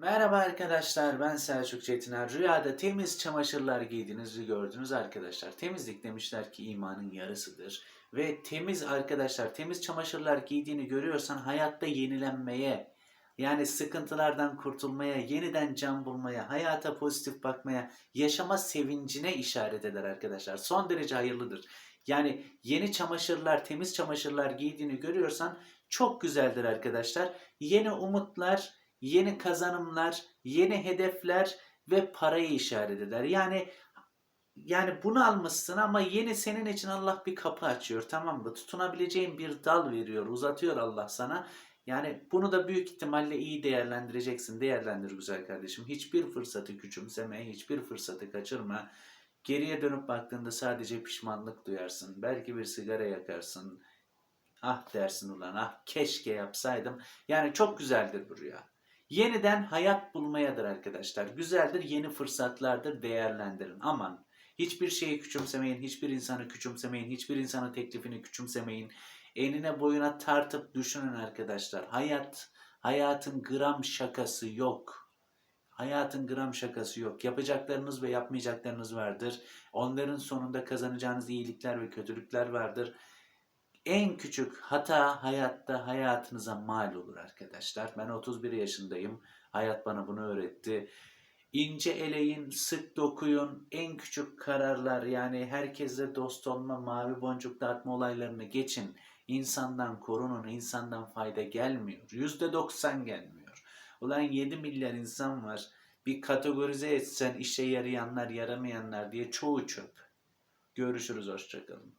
Merhaba arkadaşlar ben Selçuk Çetiner. Rüyada temiz çamaşırlar giydiğinizi gördünüz arkadaşlar. Temizlik demişler ki imanın yarısıdır. Ve temiz arkadaşlar temiz çamaşırlar giydiğini görüyorsan hayatta yenilenmeye yani sıkıntılardan kurtulmaya, yeniden can bulmaya, hayata pozitif bakmaya, yaşama sevincine işaret eder arkadaşlar. Son derece hayırlıdır. Yani yeni çamaşırlar, temiz çamaşırlar giydiğini görüyorsan çok güzeldir arkadaşlar. Yeni umutlar, yeni kazanımlar, yeni hedefler ve parayı işaret eder. Yani yani bunu almışsın ama yeni senin için Allah bir kapı açıyor tamam mı? Tutunabileceğin bir dal veriyor, uzatıyor Allah sana. Yani bunu da büyük ihtimalle iyi değerlendireceksin. Değerlendir güzel kardeşim. Hiçbir fırsatı küçümseme, hiçbir fırsatı kaçırma. Geriye dönüp baktığında sadece pişmanlık duyarsın. Belki bir sigara yakarsın. Ah dersin ulan ah keşke yapsaydım. Yani çok güzeldir bu rüya. Yeniden hayat bulmayadır arkadaşlar. Güzeldir, yeni fırsatlardır, değerlendirin. Aman hiçbir şeyi küçümsemeyin, hiçbir insanı küçümsemeyin, hiçbir insanın teklifini küçümsemeyin. Enine boyuna tartıp düşünün arkadaşlar. Hayat, hayatın gram şakası yok. Hayatın gram şakası yok. Yapacaklarınız ve yapmayacaklarınız vardır. Onların sonunda kazanacağınız iyilikler ve kötülükler vardır. En küçük hata hayatta hayatınıza mal olur arkadaşlar. Ben 31 yaşındayım. Hayat bana bunu öğretti. İnce eleyin, sık dokuyun, en küçük kararlar yani herkesle dost olma, mavi boncuk dağıtma olaylarını geçin. İnsandan korunun, insandan fayda gelmiyor. %90 gelmiyor. Ulan 7 milyar insan var. Bir kategorize etsen işe yarayanlar, yaramayanlar diye çoğu çöp. Görüşürüz, hoşçakalın.